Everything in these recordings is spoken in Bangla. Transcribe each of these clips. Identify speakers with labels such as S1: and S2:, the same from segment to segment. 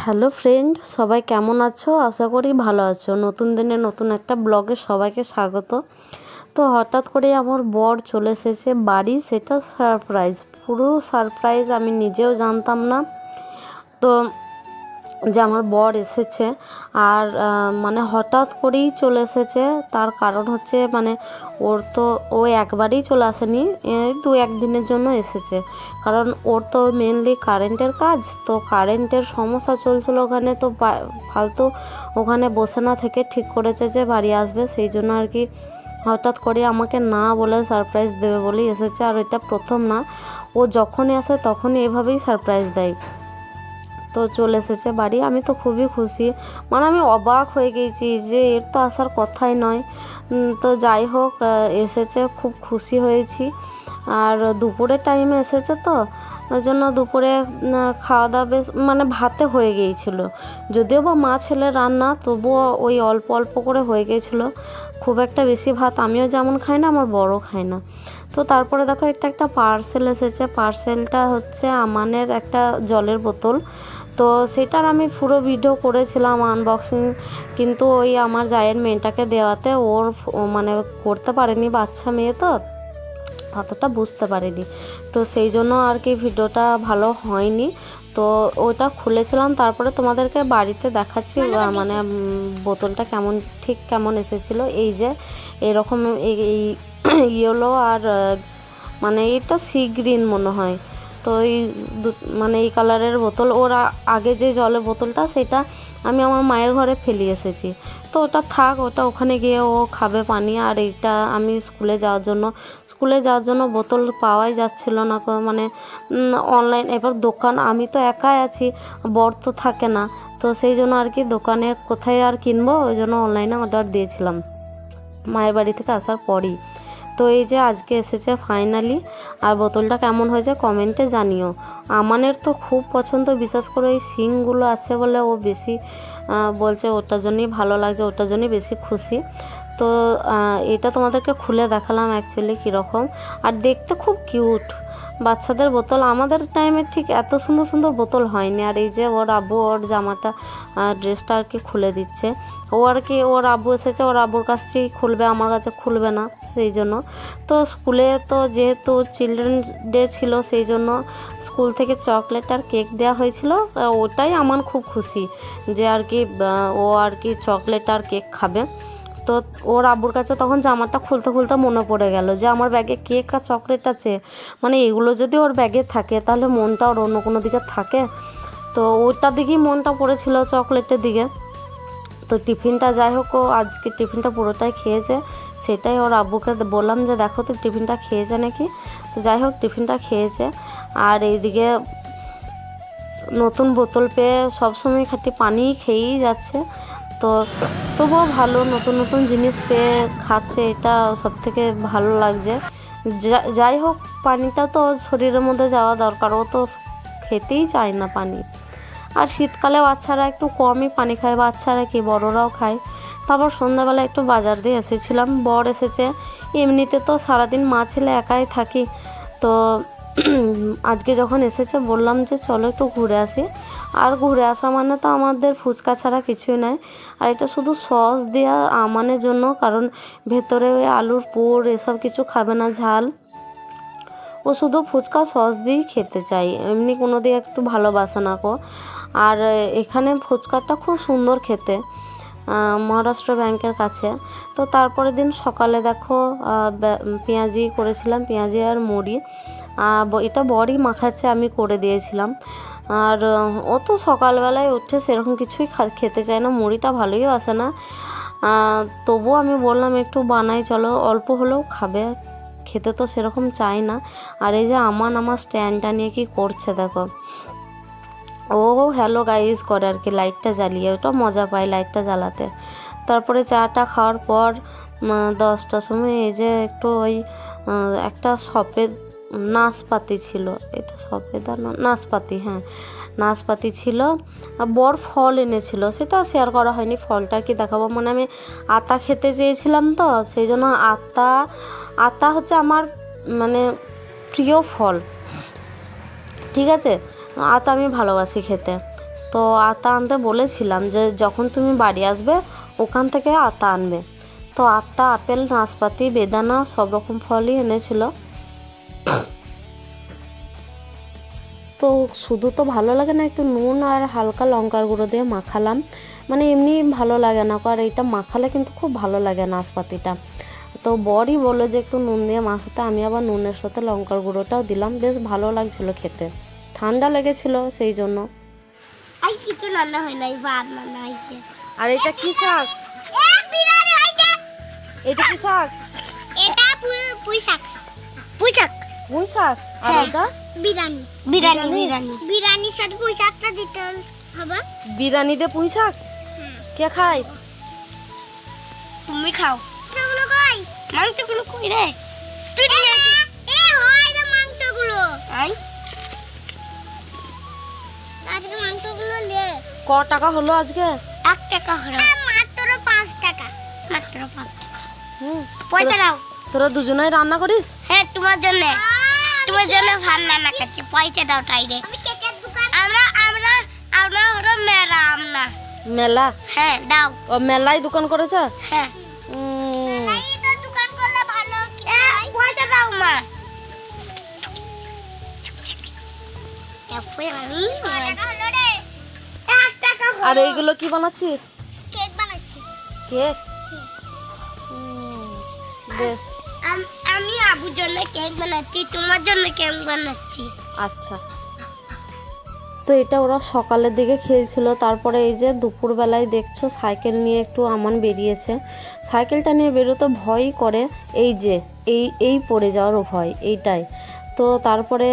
S1: হ্যালো ফ্রেন্ড, সবাই কেমন আছো? আশা করি ভালো আছো। নতুন দিনে নতুন একটা ব্লগে সবাইকে স্বাগত। তো হঠাৎ করে আমার বর চলে এসেছে বাড়ি, সেটা সারপ্রাইজ পুরো সারপ্রাইজ আমি নিজেও জানতাম না। তো যে আমার বর এসেছে আর মানে হঠাৎ করেই চলে এসেছে। তার কারণ হচ্ছে মানে ওর তো, ও একবারেই চলে আসেনি দু একদিনের জন্য এসেছে। কারণ ওর তো মেনলি কারেন্টের কাজ, তো কারেন্টের সমস্যা চলছিল ওখানে, তো ফালতু ওখানে বসে না থেকে ঠিক করেছে যে বাড়ি আসবে। সেই জন্য আর কি হঠাৎ করে আমাকে না বলে সারপ্রাইজ দেবে বলেই এসেছে। আর এটা প্রথম না, ও যখনই আসে তখনই এভাবেই সারপ্রাইজ দেয়। তো চলে এসেছে বাড়ি। আমি তো খুবই খুশি। মানে আমি অবাক হয়ে গেছি যে এর তো আসার কথাই নয়। তো যাই হোক এসেছে, খুব খুশি হয়েছি। আর দুপুরের টাইমে এসেছে তো, ওই জন্য দুপুরে খাওয়া দাওয়া বেশ মানে ভাতে হয়ে গিয়েছিল। যদিও বা মা ছেলে রান্না, তবুও ওই অল্প অল্প করে হয়ে গিয়েছিল। খুব একটা বেশি ভাত আমিও যেমন খাই না, আমার বড় খাই না। তো তারপরে দেখো, একটা একটা পার্সেল এসেছে। পার্সেলটা হচ্ছে আমানের একটা জলের বোতল। তো সেটার আমি পুরো ভিডিও করেছিলাম আনবক্সিং কিন্তু ওই আমার জায়ের মেয়েটাকে দেওয়াতে ওর মানে করতে পারেনি বাচ্চা মেয়ে তো অতটা বুঝতে পারিনি। তো সেই জন্য আর কি ভিডিওটা ভালো হয়নি। তো ওটা খুলেছিলাম তারপরে তোমাদেরকে বাড়িতে দেখাচ্ছি মানে বোতলটা কেমন ঠিক কেমন এসেছিল। এই যে এরকম এই ইয়েলো আর মানে এটা সি গ্রিন মনে হয়। তো এই মানে এই কালারের বোতল, ওর আগে যে জলের বোতলটা, সেটা আমি আমার মায়ের ঘরে ফেলে এসেছি। তো ওটা থাক, ওটা ওখানে গিয়ে ও খাবে পানি, আর এইটা আমি স্কুলে যাওয়ার জন্য, স্কুলে যাওয়ার জন্য বোতল পাওয়াই যাচ্ছিল না মানে অনলাইন এবার দোকান, আমি তো একাই আছি, বর তো থাকে না, তো সেই জন্য আর কি দোকানে কোথায় আর কিনবো, ওই জন্য অনলাইনে অর্ডার দিয়েছিলাম। মায়ের বাড়ি থেকে আসার পরই। তো এই যে আজকে এসেছে ফাইনালি আর বোতলটা কেমন হয়েছে কমেন্টে জানিও। আমানের তো খুব পছন্দ, বিশেষ করে ওই সিংগুলো আছে বলে ও বেশি বলছে ওটার জন্যই ভালো লাগছে, ওটার জন্যই বেশি খুশি। তো এটা তোমাদেরকে খুলে দেখালাম অ্যাকচুয়ালি কীরকম। আর দেখতে খুব কিউট বাচ্চাদের বোতল, আমাদের টাইমে ঠিক এত সুন্দর সুন্দর বোতল হয়নি। আর এই যে ওর আব্বু, ওর জামাটা ড্রেসটা আর কি খুলে দিচ্ছে। ও আর কি, ওর আব্বু এসেছে, ওর আব্বুর কাছ থেকেই খুলবে, আমার কাছে খুলবে না, সেই জন্য। তো স্কুলে তো যেহেতু চিলড্রেন্স ডে ছিল, সেই জন্য স্কুল থেকে চকলেট আর কেক দেওয়া হয়েছিল। ওটাই আমার খুব খুশি যে আর কি ও আর কি চকলেট আর কেক খাবে। তো ওর আব্বুর কাছে তখন জামাটা খুলতে খুলতে মনে পড়ে গেল যে আমার ব্যাগে কেক আর চকলেট আছে। মানে এগুলো যদি ওর ব্যাগে থাকে তাহলে মনটা ওর অন্য কোনো দিকে থাকে। তো ওটার দিকেই মনটা পড়েছিল চকলেটের দিকে। তো টিফিনটা যাই হোক, ও আজকে টিফিনটা পুরোটাই খেয়েছে, সেটাই ওর আব্বুকে বললাম যে দেখো তো টিফিনটা খেয়েছে নাকি? তো যাই হোক, টিফিনটা খেয়েছে। আর এইদিকে নতুন বোতল পেয়ে সবসময় খাটি পানি খেয়েই যাচ্ছে। তো তবুও ভালো নতুন নতুন জিনিস পেয়ে খাচ্ছে, এটা সব থেকে ভালো লাগছে। যাই হোক, পানিটা তো শরীরের মধ্যে যাওয়া দরকার, ও তো খেতেই চায় না পানি। আর শীতকালে বাচ্চারা একটু কমই পানি খায়, বাচ্চারা কি বড়রাও খায়। তারপর সন্ধ্যাবেলা একটু বাজার দিয়ে এসেছিলাম, বর এসেছে। এমনিতে তো সারাদিন মা ছেলে একাই থাকি। তো আজকে যখন এসেছে, বললাম যে চলো একটু ঘুরে আসি। আর ঘুরে আসা মানে তো আমাদের ফুচকা ছাড়া কিছুই নয় আর এটা শুধু সস দেওয়া আমানের জন্য, কারণ ভেতরে ওই আলুর পুর এসব কিছু খাবে না, ঝাল। ও শুধু ফুচকা, সস দিয়েই খেতে চাই। এমনি কোনো দিয়ে একটু ভালোবাসে না কো। আর এখানে ফুচকাটা খুব সুন্দর খেতে মহারাষ্ট্র ব্যাংকের কাছে। তো তারপরের দিন সকালে দেখো পেঁয়াজি করেছিলাম, পেঁয়াজি আর মুড়ি। এটা বড়ই মাখাচ্ছে আমি করে দিয়েছিলাম। আর ও তো সকালবেলায় উঠে সেরকম কিছুই খেতে চায় না, মুড়িটা ভালোই আসে না। তবুও আমি বললাম, একটু বানাই, চলো, অল্প হলেও খাবে। খেতে তো সেরকম চাই না। আর এই যে আমান আমার স্ট্যান্ডটা নিয়ে কি করছে দেখো। ও হ্যালো গাইজ করে আর কি, লাইটটা জ্বালিয়ে, ওটা মজা পায় লাইটটা জ্বালাতে। তারপরে চাটা খাওয়ার পর দশটার সময় এই যে একটু ওই একটা সফেদ নাশপাতি ছিল, এটা সফেদা না, নাশপাতি হ্যাঁ। নাশপাতি ছিল বর ফল এনেছিল, সেটা শেয়ার করা হয়নি, ফলটা কি দেখাবো? মানে আমি আতা খেতে চেয়েছিলাম তো, সেই জন্য আতা আতা হচ্ছে আমার মানে প্রিয় ফল। ঠিক আছে? আতা আমি ভালোবাসি খেতে। তো আতা আনতে বলেছিলাম যে, যখন তুমি বাড়ি আসবে, ওখান থেকে আতা আনবে। তো আতা, আপেল, নাশপাতি, বেদানা, সব রকম ফলই এনেছিল। তো শুধু তো ভালো লাগে না একটু নুন আর হালকা লঙ্কার গুঁড়ো দিয়ে মাখালাম। মানে এমনি ভালো লাগে না আর এইটা মাখালে কিন্তু খুব ভালো লাগে নাশপাতিটা। তো বরই বলল যে একটু নুন দিয়ে মাখাতে আমি আবার নুনের সাথে লঙ্কার গুঁড়োটাও দিলাম বেশ ভালো লাগছিল খেতে। ঠান্ডা লেগেছিল সেই জন্য।
S2: কিছু রান্না হয় নাই ভাত রান্না হয়েছে
S1: আর এটা কি শাক? এটা কি শাক?
S2: এটা পুঁই শাক। পুঁই শাক।
S1: পুঁই শাক আর
S2: হ্যাঁ। বিরিয়ানি। বিরিয়ানি বিরিয়ানি? বিরিয়ানির সাথে পুঁই শাকটা দিতে হবে
S1: পুঁই শাক কে খায়?
S2: তুমি খাও। মাংসগুলো কই? মাংসগুলো কই রে? তুই নিয়ে এ হয় রে মাংসগুলো। আই। তাদের মাংসগুলো লে।
S1: ক টাকা হলো আজকে?
S2: এক টাকা হলো। মাত্র পাঁচ টাকা। মাত্র পাঁচ টাকা।
S1: হুম
S2: পয়সা দাও।
S1: তোরা দুজনেই রান্না করিস?
S2: হ্যাঁ তোমার জন্য। তোমার জন্য ভাত রান্না করছি পয়সা দাও টাইরে আমরা আমরা আমরা হলো মেরা আমরা।
S1: মেলা?
S2: হ্যাঁ দাও।
S1: ও মেলায় দোকান করেছ?
S2: হ্যাঁ।
S1: উম,
S2: দোকান করলে ভালো পয়সা দাও মা।
S1: আর এইগুলো কি বানাচ্ছিস?
S2: কেক বানাচ্ছি।
S1: কেক? বেশ।
S2: আবুর জন্য কেক বানাচ্ছি, তোমার জন্য কেক বানাচ্ছি।
S1: আচ্ছা। তো এটা ওরা সকালের দিকে খেলছিল, তারপরে এই যে দুপুরবেলায় দেখছ সাইকেল নিয়ে একটু আমান বেরিয়েছে। সাইকেলটা নিয়ে বেরোতে ভয়ই করে, এই যে, এই এই পড়ে যাওয়ারও ভয়, এইটাই। তো তারপরে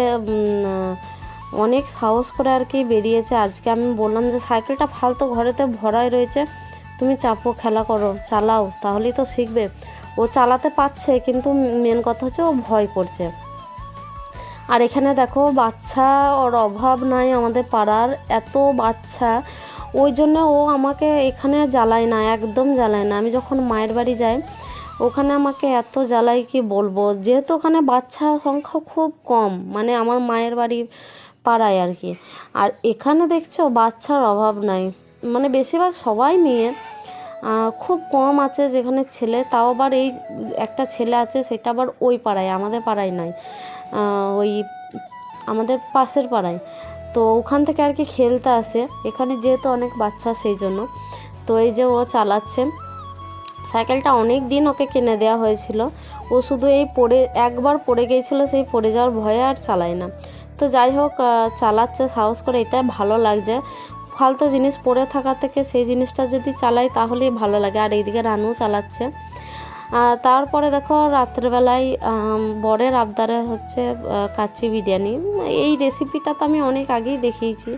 S1: অনেক সাহস করে আর কি বেরিয়েছে। আজকে আমি বললাম যে সাইকেলটা ফালতু ঘরেতে ভরাই রয়েছে, তুমি চাপো, খেলা করো, চালাও, তাহলেই তো শিখবে। ও চালাতে পারছে কিন্তু মেন কথা হচ্ছে ও ভয় করছে। আর এখানে দেখো বাচ্চা ওর অভাব নাই আমাদের পাড়ার এত বাচ্চা। ওই জন্য ও আমাকে এখানে জ্বালায় না একদম জ্বালায় না। আমি যখন মায়ের বাড়ি যাই ওখানে আমাকে এত জ্বালাই কি বলব? যেহেতু ওখানে বাচ্চার সংখ্যা খুব কম মানে আমার মায়ের বাড়ি পাড়ায় আর কি। আর এখানে দেখছ বাচ্চার অভাব নাই। মানে বেশিরভাগ সবাই আহ, খুব কম আছে যেখানে ছেলে, তাও আবার এই একটা ছেলে আছে, সেটা আবার ওই পাড়ায়, আমাদের পাড়ায় নয় ওই আমাদের পাশের পাড়ায়। তো ওখান থেকে আর কি খেলতে আসে। এখানে যেহেতু অনেক বাচ্চা, সেই জন্য। তো এই যে ও চালাচ্ছে। সাইকেলটা অনেক দিন ওকে কিনে দেওয়া হয়েছিল। ও শুধু এই পড়ে, একবার পড়ে গিয়েছিল, সেই পড়ে যাওয়ার ভয়ে আর চালায় না। তো যাই হোক চালাচ্ছে, সাহস করে এটা ভালো লাগছে। ফালতু জিনিস পড়ে থাকা থেকে সেই জিনিসটা যদি চালাই তাহলেই ভালো লাগে। আর এইদিকে রানু চালাচ্ছে। তারপরে দেখো রাত্রেবেলায় বরের আবদারে হচ্ছে কাচ্চি বিরিয়ানি। এই রেসিপিটা তো আমি অনেক আগেই দেখিয়েছি।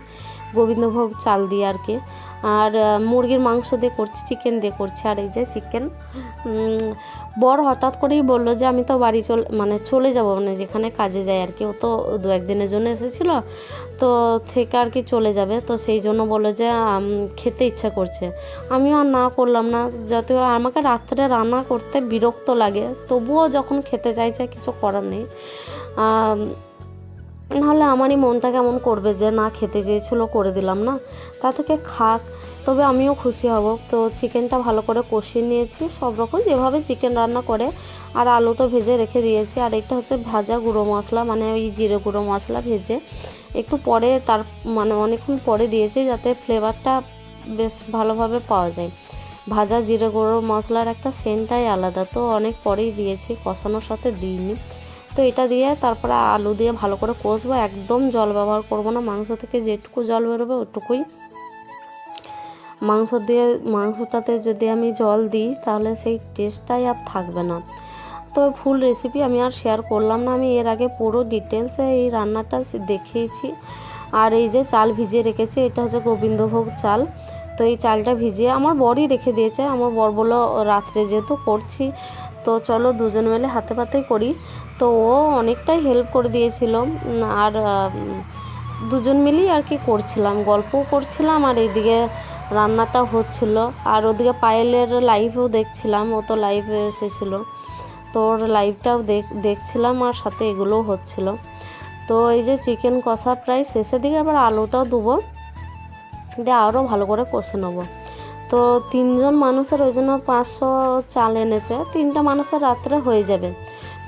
S1: গোবিন্দভোগ চাল দিয়ে আর কি। আর মুরগির মাংস দিয়ে করছি চিকেন দিয়ে করছি। আর এই যে চিকেন বর হঠাৎ করেই বলল যে, আমি তো বাড়ি চলে মানে চলে যাব মানে যেখানে কাজে যাই আর কি। ও তো দু একদিনের জন্য এসেছিল, তো থেকে আর কি চলে যাবে। তো সেই জন্য বলল যে খেতে ইচ্ছা করছে। আমিও আর না করলাম না যাতে আমাকে রাত্রে রান্না করতে বিরক্ত লাগে, তবুও যখন খেতে চাইছে, কিছু করার নেই। নাহলে আমারই মনটা কেমন করবে যে, না, খেতে চেয়েছিলো, করে দিলাম না। তা থেকে খাক, তবে আমিও খুশি হব। তো চিকেনটা ভালো করে কষিয়ে নিয়েছি, সব রকম। যেভাবে চিকেন রান্না করে, আর আলু তো ভেজে রেখে দিয়েছি। আর এটা হচ্ছে ভাজা গুঁড়ো মশলা মানে ওই জিরে গুঁড়ো মশলা ভেজে। একটু পরে তার মানে অনেকক্ষণ পরে দিয়েছি, যাতে ফ্লেভারটা বেশ ভালোভাবে পাওয়া যায়। ভাজা জিরে গুঁড়ো মশলার একটা সেন্টটাই আলাদা। তো অনেক পরেই দিয়েছি, কষানোর সাথে দিইনি। তো এটা দিয়ে তারপরে আলু দিয়ে ভালো করে কষবো, একদম জল ব্যবহার করব না। মাংস থেকে যেটুকু জল বেরোবে ওটুকুই। মাংস দিয়ে, মাংসটাতে যদি আমি জল দিই তাহলে সেই টেস্টটাই আর থাকবে না। তো ফুল রেসিপি আমি আর শেয়ার করলাম না, আমি এর আগে পুরো ডিটেলসে এই রান্নাটা দেখিয়েছি। আর এই যে চাল ভিজিয়ে রেখেছি, এটা হচ্ছে গোবিন্দভোগ চাল। তো এই চালটা ভিজিয়ে আমার বরই রেখে দিয়েছে, আমার বর বলল, রাত্রে যেহেতু করছি তো চলো দুজন মিলে হাতে পাতে করি। তো ও অনেকটাই হেল্প করে দিয়েছিল। আর দুজন মিলেই আর কি করছিলাম। গল্পও করছিলাম আর এইদিকে রান্নাটা হচ্ছিল। আর ওদিকে পায়েলের লাইভও দেখছিলাম। ও তো লাইভে এসেছিল। তো ওর লাইভটাও দেখ, দেখছিলাম আর সাথে এগুলোও হচ্ছিল। তো এই যে চিকেন কষা প্রায় শেষের দিকে আবার আলুটাও দেবো দিয়ে আরও ভালো করে কষে নেব। তো তিনজন মানুষের ওই জন্য পাঁচশো চাল এনেছে। তিনটা মানুষের রাত্রে হয়ে যাবে।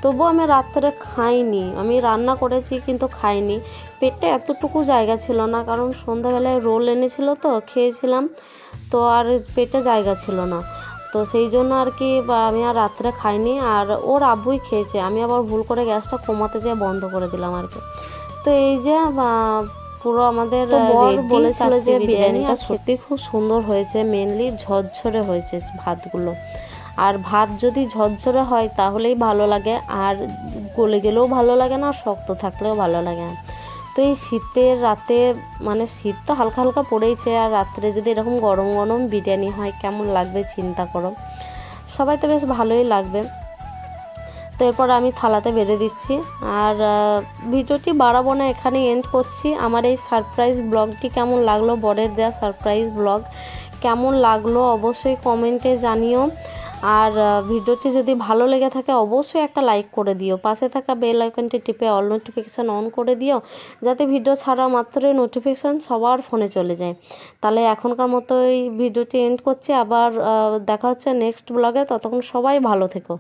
S1: তবুও আমি রাত্রে খাইনি। আমি রান্না করেছি কিন্তু খাইনি। পেটে এতটুকু জায়গা ছিল না, কারণ সন্ধ্যাবেলায় রোল এনেছিল তো, খেয়েছিলাম। তো আর পেটে জায়গা ছিল না। তো সেই জন্য আর কি আমি আর রাত্রে খাইনি। আর ওর আব্বুই খেয়েছে। আমি আবার ভুল করে গ্যাসটা কমাতে যেয়ে বন্ধ করে দিলাম আর কি। তো এই যে পুরো আমাদের
S2: বলেছিল যে
S1: বিরিয়ানিটা সত্যি খুব সুন্দর হয়েছে মেনলি ঝরঝরে হয়েছে ভাতগুলো। আর ভাত যদি ঝরঝরে হয় তাহলেই ভালো লাগে আর গলে গেলেও ভালো লাগে না শক্ত থাকলেও ভালো লাগে না। তো এই শীতের রাতে মানে শীত তো হালকা হালকা পড়েইছে আর রাত্রে যদি এরকম গরম গরম বিরিয়ানি হয় কেমন লাগবে চিন্তা করো। সবাই তো বেশ ভালোই লাগবে। তো এরপর আমি থালাতে বেড়ে দিচ্ছি। আর ভিডিওটি বাড়াবো না এখানে এন্ড করছি। আমার এই সারপ্রাইজ ব্লগটি কেমন লাগল বরের দেওয়া সারপ্রাইজ ব্লগ কেমন লাগল অবশ্যই কমেন্টে জানিও। আর ভিডিওটি যদি ভালো লেগে থাকে, অবশ্যই একটা লাইক করে দিও। পাশে থাকা বেল আইকনটি টিপে অল নোটিফিকেশান অন করে দিও, যাতে ভিডিও ছাড়া মাত্রই নোটিফিকেশান সবার ফোনে চলে যায়। তাহলে এখনকার মতো এই ভিডিওটি এন্ড করছি। আবার দেখা হচ্ছে নেক্সট ব্লগে ততক্ষণ সবাই ভালো থেকো।